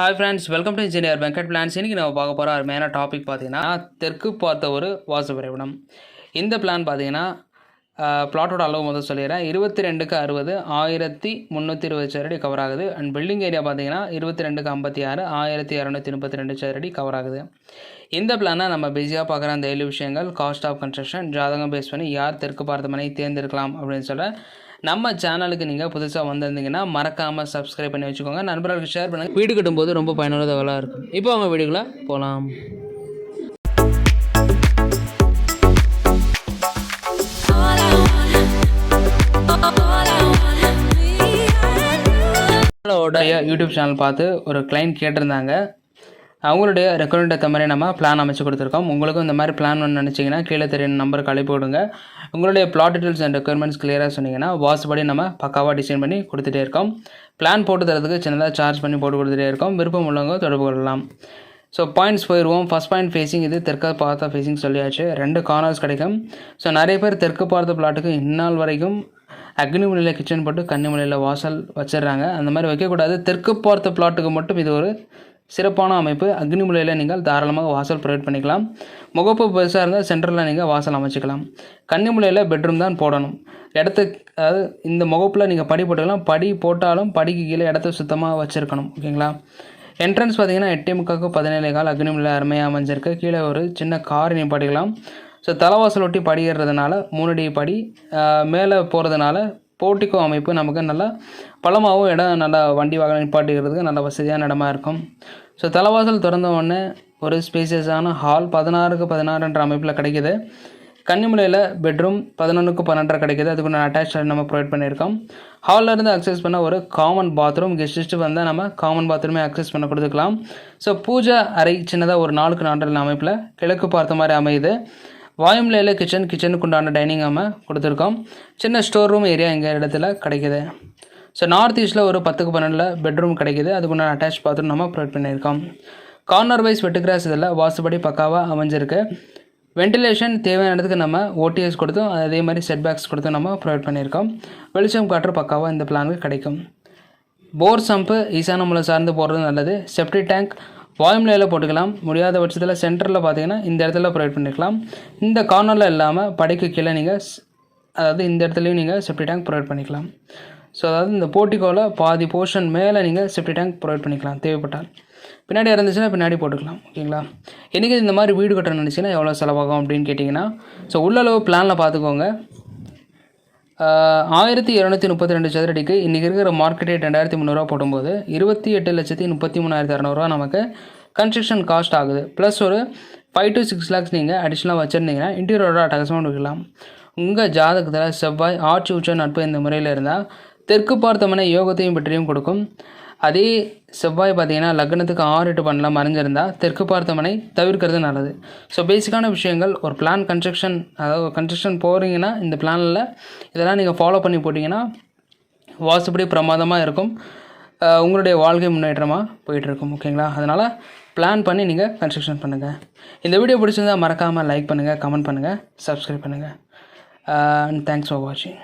Hi friends welcome to engineer Venkat plans இன்றைக்கி நம்ம பார்க்க போகிற அருமையான டாபிக் பார்த்தீங்கன்னா தெற்கு பார்த்த ஒரு வாசு வரைபடம். இந்த பிளான் பார்த்தீங்கன்னா பிளாட்டோட அளவு முதல் சொல்லிடுறேன். இருபத்தி ரெண்டுக்கு அறுபது ஆயிரத்தி முந்நூற்றி இருபது சதுரடி கவர் ஆகுது. அண்ட் பில்டிங் ஏரியா பார்த்தீங்கன்னா இருபத்தி ரெண்டுக்கு ஐம்பத்தி ஆறு ஆயிரத்தி இரநூத்தி முப்பத்தி ரெண்டு சதுரடி கவர் ஆகுது. இந்த பிளானை நம்ம பிஸியாக பார்க்குற அந்த ஏழு விஷயங்கள் காஸ்ட் ஆஃப் கன்ஸ்ட்ரக்ஷன் ஜாதகம் பேஸ் பண்ணி யார் தெற்கு பார்த்த மனை தேர்ந்தெடுக்கலாம் அப்படின்னு சொல்ல நம்ம சேனலுக்கு நீங்கள் புதுசாக வந்திருந்தீங்கன்னா மறக்காமல் சப்ஸ்கிரைப் பண்ணி வச்சுக்கோங்க. நண்பர்களுக்கு ஷேர் பண்ணுங்கள் வீடு கட்டும்போது ரொம்ப பயனுள்ளதாக இருக்கும். இப்போ அவங்க வீடுக்குள்ளே போகலாம் யூடியூப் சேனல் பார்த்து ஒரு கிளைண்ட் கேட்டிருந்தாங்க. அவங்களுடைய ரெக்குவயர்மெண்ட் ஏற்ற மாதிரி நம்ம பிளான் அமைச்சு கொடுத்துருக்கோம். உங்களுக்கும் இந்த மாதிரி பிளான் ஒன்று நினச்சிங்கன்னா கீழே தெரியும் நம்பருக்கு அழைப்பு விடுங்க. உங்களுடைய பிளாட் டீட்டெயில்ஸ் அண்ட் ரெக்குயர்மெண்ட்ஸ் கிளியராக சொன்னீங்கன்னா வாசுபடி நம்ம பக்காவாக டிசைன் பண்ணி கொடுத்துட்டே இருக்கோம். பிளான் போட்டு தரதுக்கு சின்னதாக சார்ஜ் பண்ணி போட்டு கொடுத்துட்டே இருக்கோம். விருப்பம் உள்ளவங்க தொடர்பு கொள்ளலாம். ஸோ பாயிண்ட்ஸ் போயிடுவோம் ஃபஸ்ட் பாயிண்ட் ஃபேஸிங் இது தெற்கு பார்த்த ஃபேஸிங் சொல்லியாச்சு. ரெண்டு கார்னர்ஸ் கிடைக்கும். ஸோ நிறைய பேர் தெற்கு பார்த்த பிளாட்டுக்கு இந்நாள் வரைக்கும் அக்னிமலையில் கிச்சன் போட்டு கன்னிமலையில் வாசல் வச்சிடுறாங்க. அந்த மாதிரி வைக்கக்கூடாது. தெற்கு பார்த்த பிளாட்டுக்கு மட்டும் இது ஒரு சிறப்பான அமைப்பு. அக்னிமலையில் நீங்கள் தாராளமாக வாசல் ப்ரொவைட் பண்ணிக்கலாம். முகப்பு பெருசாக இருந்தால் சென்டரில் நீங்கள் வாசல் அமைச்சிக்கலாம். கன்னிமலையில் பெட்ரூம் தான் போடணும். இடத்து அதாவது இந்த முகப்பில் நீங்கள் படி போட்டுக்கலாம். படி போட்டாலும் படிக்கு கீழே இடத்த சுத்தமாக வச்சுருக்கணும். ஓகேங்களா? என்ட்ரன்ஸ் பார்த்தீங்கன்னா எட்டே முக்காக்கு பதினேழு கால் அக்னிமலையில் அருமையாக அமைஞ்சிருக்கு. கீழே ஒரு சின்ன கார் நிப்பாட்டிக்கலாம். ஸோ தலைவாசல் ஒட்டி படி ஏறுறதுனால மூணடி படி மேலே போகிறதுனால போர்ட்டிக்கோ அமைப்பு நமக்கு நல்லா பலமாகவும் இடம் நல்லா வண்டி வாகனம் நிப்பாட்டிக்கிறதுக்கு நல்ல வசதியான இடமா இருக்கும். ஸோ தலைவாசல் திறந்த உடனே ஒரு ஸ்பேசியஸான ஹால் பதினாறுக்கு பதினாறுன்ற அமைப்பில் கிடைக்கிது. கன்னிமலையில் பெட்ரூம் பதினொன்றுக்கு பன்னெண்டரை கிடைக்கிது. அதுக்கு நான் அட்டாச் நம்ம ப்ரொவைட் பண்ணியிருக்கோம். ஹாலில் இருந்து அக்சஸ் பண்ண ஒரு காமன் பாத்ரூம் கெஸ்ட்டு வந்தால் நம்ம காமன் பாத்ரூமே அக்சஸ் பண்ண கொடுத்துக்கலாம். ஸோ பூஜை அறை சின்னதாக ஒரு நாளுக்கு நான்கு அமைப்பில் கிழக்கு பார்த்த மாதிரி அமையுது. வாயுமலையில் கிச்சன் கிச்சனுக்கு உண்டான டைனிங் நம்ம கொடுத்துருக்கோம். சின்ன ஸ்டோர் ரூம் ஏரியா எங்கள் இடத்துல கிடைக்கிது. ஸோ நார்த் ஈஸ்ட்டில் ஒரு பத்துக்கு பன்னெண்டில் பெட்ரூம் கிடைக்கிது. அதுக்குண்டான அட்டாச் பாத்ரூம் நம்ம ப்ரொவைட் பண்ணியிருக்கோம். கார்னர் வைஸ் வெட்டுக்கிராஸ் இதில் வாசுபடி பக்காவாக அமைஞ்சிருக்கு. வெண்டிலேஷன் தேவையான இடத்துக்கு நம்ம ஓடிஎஸ் கொடுத்தும் அதே மாதிரி செட் பேக்ஸ் கொடுத்தும் நம்ம ப்ரொவைட் பண்ணியிருக்கோம். வெளிச்சம் காற்று பக்காவாக இந்த பிளானுக்கு கிடைக்கும். போர் சம்பு ஈசான மூலம் சார்ந்து போடுறது நல்லது. செப்டி டேங்க் வாயுமலையில் போட்டுக்கலாம். முடியாத பட்சத்தில் சென்டரில் பார்த்தீங்கன்னா இந்த இடத்துல ப்ரொவைட் பண்ணிக்கலாம் இந்த கார்னரில் இல்லாமல் படைக்கு கீழே நீங்கள் அதாவது இந்த இடத்துலையும் நீங்கள் செப்டி டேங்க் ப்ரொவைட் பண்ணிக்கலாம். ஸோ அதாவது இந்த போர்ட்டிகோவில் பாதி போர்ஷன் மேலே நீங்கள் செப்டி டேங்க் ப்ரொவைட் பண்ணிக்கலாம். தேவைப்பட்டால். பின்னாடி இருந்துச்சுன்னா பின்னாடி போட்டுக்கலாம். ஓகேங்களா? இன்றைக்கி இந்த மாதிரி வீடு கட்ட நினச்சிங்கன்னா எவ்வளோ செலவாகும் அப்படின்னு கேட்டிங்கன்னா ஸோ உள்ளளவு பிளானில் பார்த்துக்கோங்க ஆயிரத்தி இரநூத்தி முப்பத்தி ரெண்டு சதுரடிக்கு இன்றைக்கி இருக்கிற மார்க்கெட் ரேட் ரெண்டாயிரத்தி முந்நூறுரூவா போடும்போது இருபத்தி எட்டு லட்சத்தி முப்பத்தி மூணாயிரத்தி இரநூறுவா நமக்கு கன்ஸ்ட்ரக்ஷன் காஸ்ட் ஆகுது. ப்ளஸ் ஒரு ஃபைவ் டு சிக்ஸ் லேக்ஸ் நீங்கள் அடிஷ்னலாக வச்சுருந்தீங்கன்னா இன்டீரியரோட அட்டகசமாக இருக்கலாம் உங்கள் ஜாதகத்தில் செவ்வாய் ஆட்சி உச்ச நட்பு இந்த முறையில் இருந்தால் தெற்கு பார்த்தமனை யோகத்தையும் பற்றியும் கொடுக்கும். அதே செவ்வாய் பார்த்தீங்கன்னா லக்னத்துக்கு ஆறு எட்டு பண்ணலாம் மறைஞ்சிருந்தால் தெற்கு பார்த்தமனை தவிர்க்கிறது நல்லது. ஸோ பேசிக்கான விஷயங்கள் ஒரு பிளான் கன்ஸ்ட்ரக்ஷன் அதாவது கன்ஸ்ட்ரக்ஷன் போகிறீங்கன்னா இந்த பிளானில் இதெல்லாம் நீங்கள் ஃபாலோ பண்ணி போட்டிங்கன்னா வாசுபடி பிரமாதமாக இருக்கும். உங்களுடைய வாழ்க்கை முன்னேற்றமாக போயிட்டுருக்கும் ஓகேங்களா அதனால் பிளான் பண்ணி நீங்கள் கன்ஸ்ட்ரக்ஷன் பண்ணுங்கள் இந்த வீடியோ பிடிச்சிருந்தா மறக்காமல் லைக் பண்ணுங்கள் கமெண்ட் பண்ணுங்கள் சப்ஸ்கிரைப் பண்ணுங்கள் அண்ட் தேங்க்ஸ் ஃபார் வாட்சிங்